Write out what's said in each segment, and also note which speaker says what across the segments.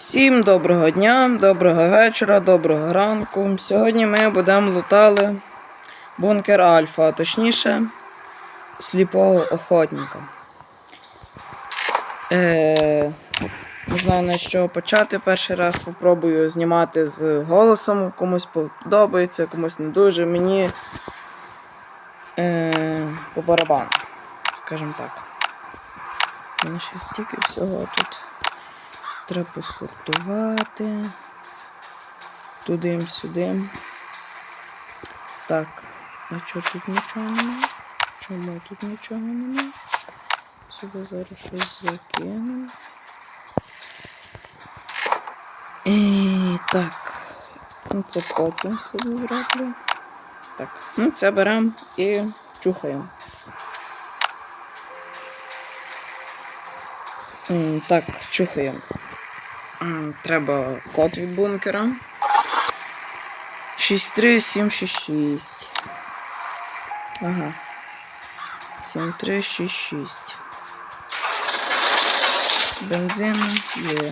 Speaker 1: Всім доброго дня, доброго вечора, доброго ранку. Сьогодні ми будемо лутали бункер Альфа, а точніше сліпого охотника. Е, не знаю на що почати. Перший раз спробую знімати з голосом. Комусь подобається, комусь не дуже. Мені е, по барабану, скажімо так. Мене ще стільки всього тут. Треба посортувати. Туди сюди. Так, а чого тут нічого немає? Чому тут нічого немає? Сюди зараз щось закину. І так. Ну це потім собі зроблю. Так, ну це беремо і чухаємо. Так, чухаємо. Треба код від бункера. 63766. Ага. 7366. Бензин є.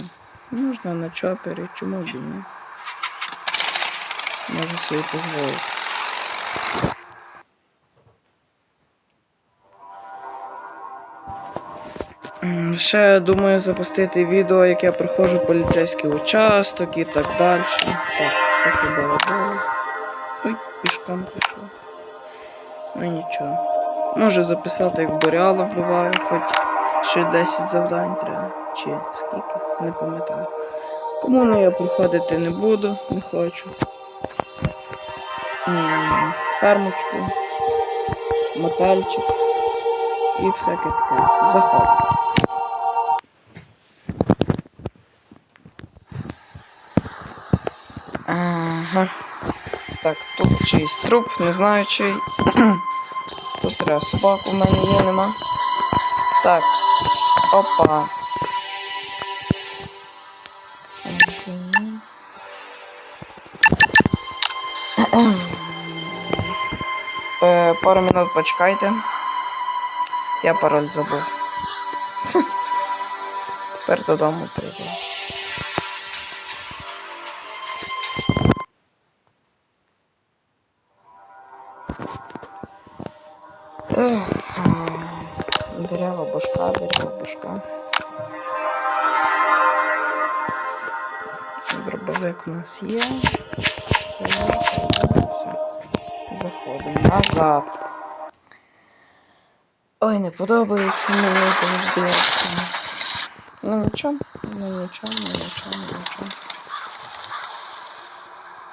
Speaker 1: Можна на чопері, чому б і ні. Можу собі дозволити. Ще думаю запустити відео, як я проходжу поліцейський участок і так далі. Так, так і було. Ой, пішком пішов. Ну нічого. Можу записати, як в Боріалах буває, хоч ще 10 завдань треба. Чи скільки, не пам'ятаю. Комуну я проходити не буду, не хочу. Фермочку, мотельчик і всяке таке. Заходимо. Ага. Так, тут чийсь труп, не знаю чий. Тут треба собаку в мене є, нема. Так. Опа. Е, пару минут почекайте. Я пароль забув. Тепер додому прийдеться. Нас є. Заходимо назад. Ой, не подобається мені завжди. Ну нічого, ну нічого, ну нічого, ну нічого.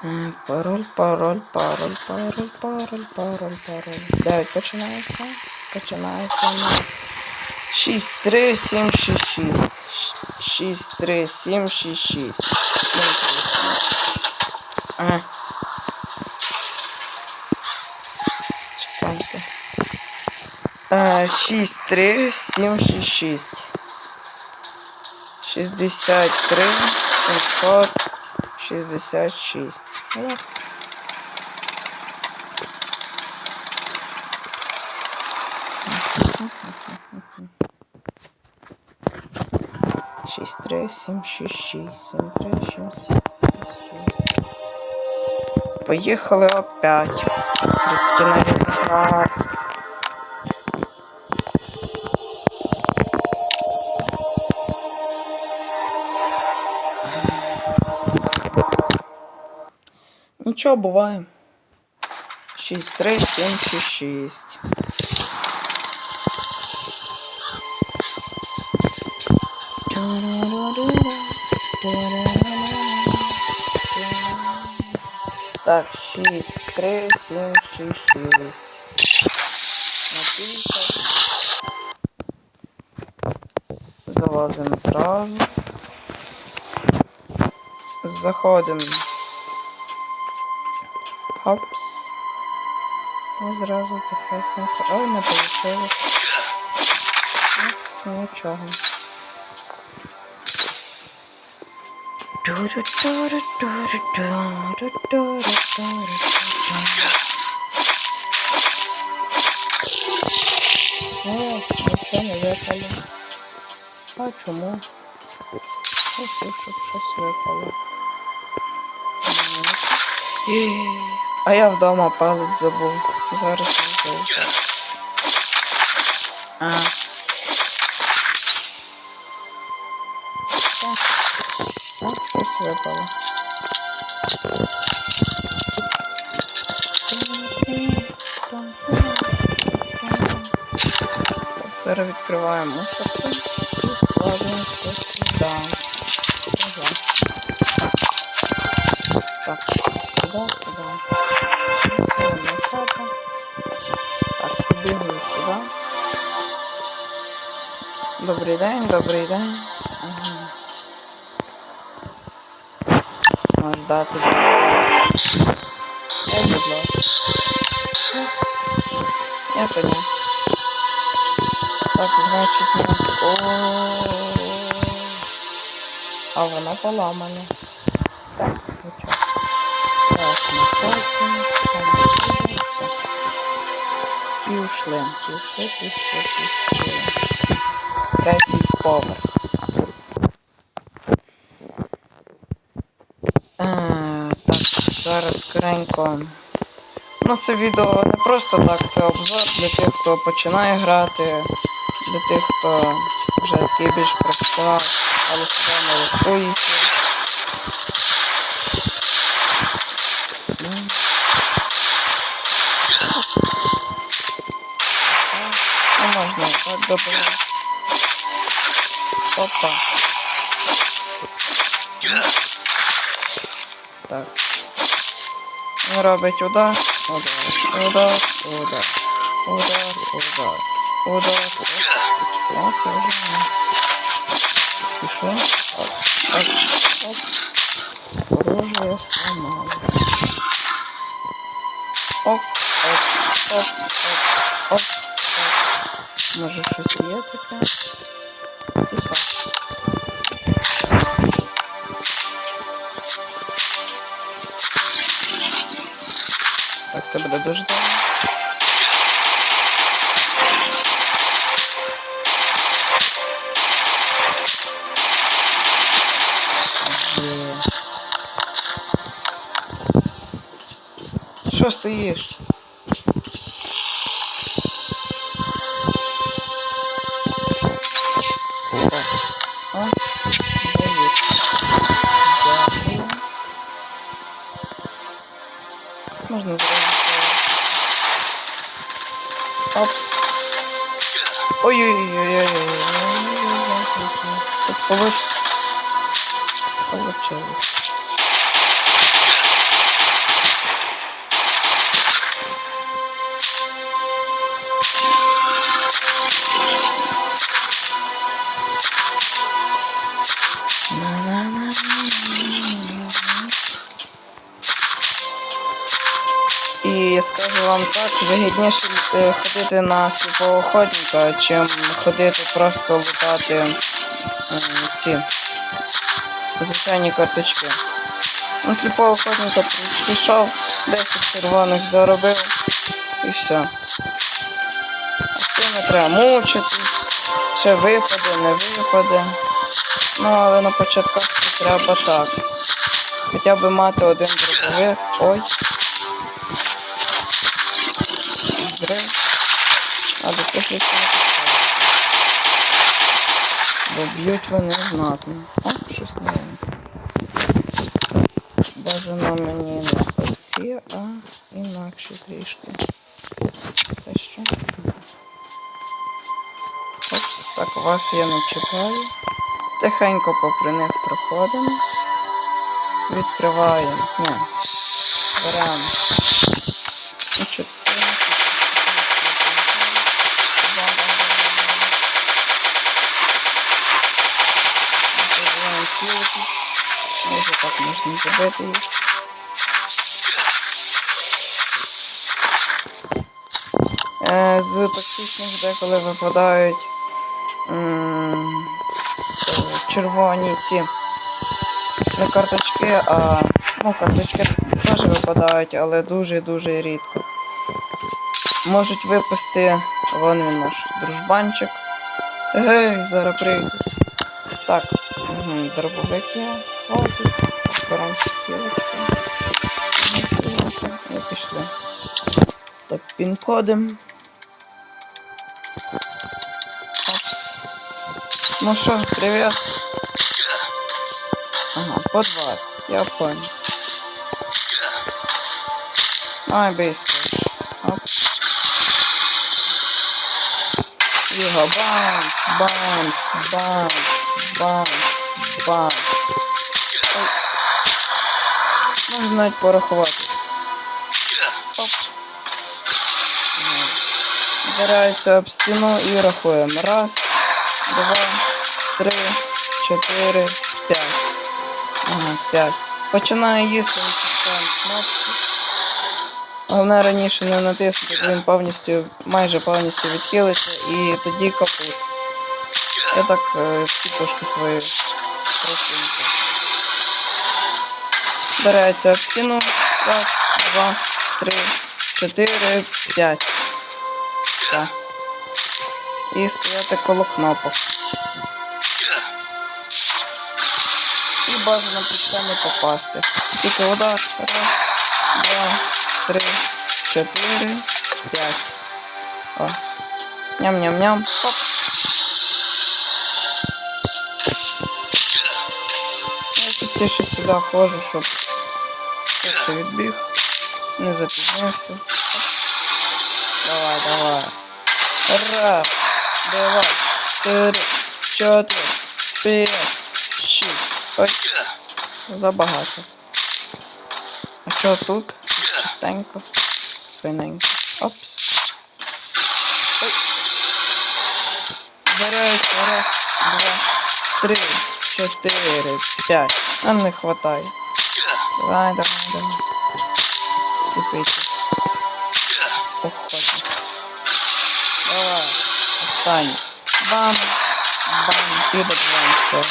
Speaker 1: Е, Пароль, пароль, пароль, пароль, пароль, пароль, пароль. Дев'ять починається. Починається на 6, 3, 7, 6, 6. 6, 3, 7, 6, 6. 7, 3, 7. Ага. Чекайте. Е, 6, 3, 7, 6, 6. 63, 766. Ну, Шість, три, сім, шість, шість, сім, три, шість. Поїхали опять. Трицьки на візрах. Нічого буває. 6, 3, 7, 6, 6. Так, 6, 3, 7, 6, 6. Написав. Залазимо зразу. Заходимо. Хопс. І зразу тихесенько. Ой, не вийшло. Опс, нічого. О, нічого не. А чому? Ось щоб щось випало. Я вдома палець забув. Зараз не. А. відкриваємо мусорку і складаємо все сюди. Так, сюди, сюди. Це не. Так, побігли сюди. Добрий день, добрий день. Ага. Можеш дати безплатно. Ой. Я тоді. Так, значить, у нас. А вона поламана. Так, нічого. Так, находимо. І ушли. І ушли, пішли, пішли. Третій поверх. Так, зараз скоренько. Ну, це відео не просто так, це обзор для тих, хто починає грати, для тих, хто вже такий більш професіонал, але себе не розкується. Ну. Ну, можна добре. Опа. Так. Робить удар, удар, удар, удар, удар, удар, удар. Оп. О, це вже не. Спішу. Оп, оп, оп. Оружие сломало. Оп, оп, оп, оп, оп, оп. Може щось є таке? Писав. Так, це буде дуже. Що стоїш? О, о, привіт. Дякую. Можна зразу. це- Опс. Ой-ой-ой-ой-ой. Тут получится. Получилось. Скажу вам так, вигідніше е, ходити на сліпого охотника, чим ходити просто лутати ці звичайні карточки. На сліпого охотника пішов, 10 червоних заробив і все. А цим не треба мучитись, ще випаде, не випаде. Ну, але на початках треба так. Хоча б мати один дробовик. Ой. А до цих не пускаю. Бо б'ють вони знатно. О, щось новеньке. Бажано мені не оці, а інакше трішки. Це що? Опс, так вас я не чіпаю. Тихенько попри них проходимо. Відкриваємо. Ні. Беремо. І чотири. Забираємо кілки. Може так можна забити їх. Е, З токсичних деколи випадають червоні ці не карточки, а ну, карточки теж випадають, але дуже-дуже рідко. Можуть випасти, вон він наш дружбанчик. Гей, зараз прийде. Так, угу, дробовик є. Беремо цихілочку. І пішли. Так, пін-кодом. Ну що, привіт. Ага, по 20, я понял. Ай, бей скотч. Оп. Його бамс, бамс, бамс, бамс, бамс. Можна навіть порахувати. Оп. Збирається об стіну і рахуємо. Раз, два, три, чотири, п'ять. Ага, п'ять. Починає їсти, натискаємо кнопку. Головне раніше не натиснути, він повністю, майже повністю відхилиться і тоді капут. Я так е, всі трошки свої Береться об стіну. Раз, два, три, чотири, п'ять. Так. І стояти коло кнопок. І бажано під це не попасти. Тільки удар. Раз, два, три, чотири, п'ять. О. Ням-ням-ням. Хоп. Я частіше сюди ходжу, щоб перше відбіг. Не запізнився. Оп. Давай, давай. Раз, два, три, чотири, п'ять, шість. Ой, забагато. А що тут? Чистенько. Финенько. Опс. Ой. Збирається раз, два, три, чотири, п'ять. А не хватає. Давай, давай, давай. Сліпити. Охотник. Давай. Останній. Бам. Бам. І добиваємо з цього.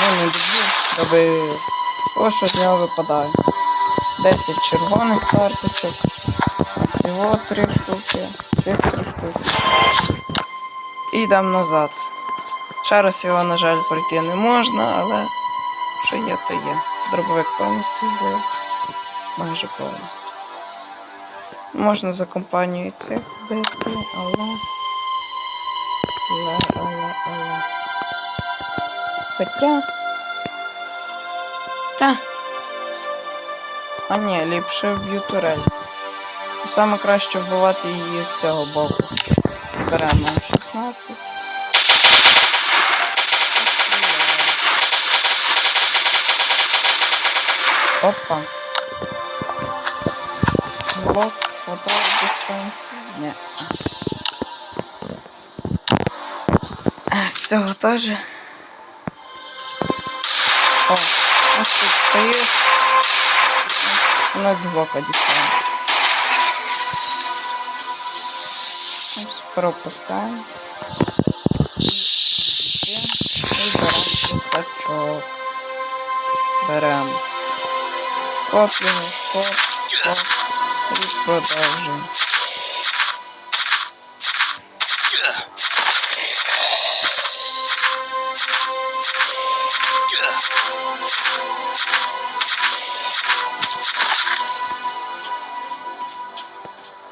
Speaker 1: Ну не доб'ю. Добив. Ось що з нього випадає. 10 червоних карточок. Цього три штуки. Цих три штуки. І йдемо назад. Раз його, на жаль, пройти не можна, але що є, то є. Дробовик повністю злив. Майже повністю. Можна за компанією цих бити, але. Але, але, але. Хоча. Та. А ні, ліпше вб'ю турель. Саме краще вбивати її з цього боку. Беремо 16. Опа. Блок, хватає дистанції. Ні. А, З цього теж. О, ось тут стоїш. Ось, Вона з блока дістане. Ось пропускаємо. І беремо писачок. Беремо. Хоп його, хоп, хоп. І.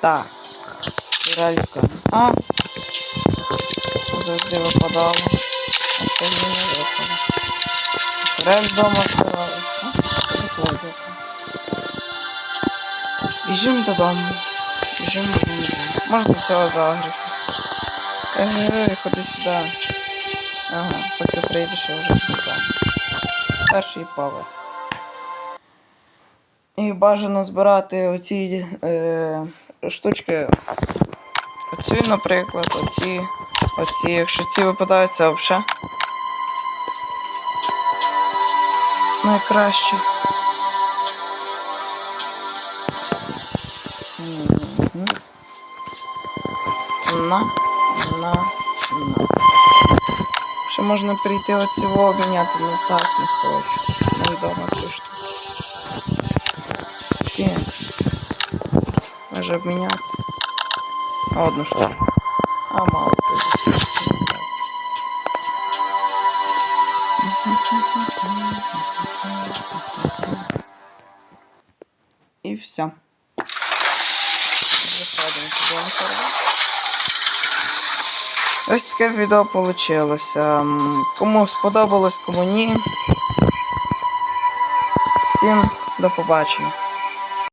Speaker 1: Так. Турелька. А. Завжди випадало. А сьогодні не випало. Турель вдома вкривали. Закладуємо. Біжимо додому. Біжимо додому. Можна цього загрити. Ей, ходи сюди. Ага, поки прийдеш, я вже буду. Перший поверх. І бажано збирати оці е, штучки. Оці, наприклад, оці, оці, якщо ці випадаються взагалі. Найкраще. На, на, на. Ще можна прийти оці обміняти, але так не хочу. Не вдома три штуки. Текс. Може обміняти. А одну штуку. А мало буде. І все. Ось таке відео вийшло. Кому сподобалось, кому ні. Всім до побачення.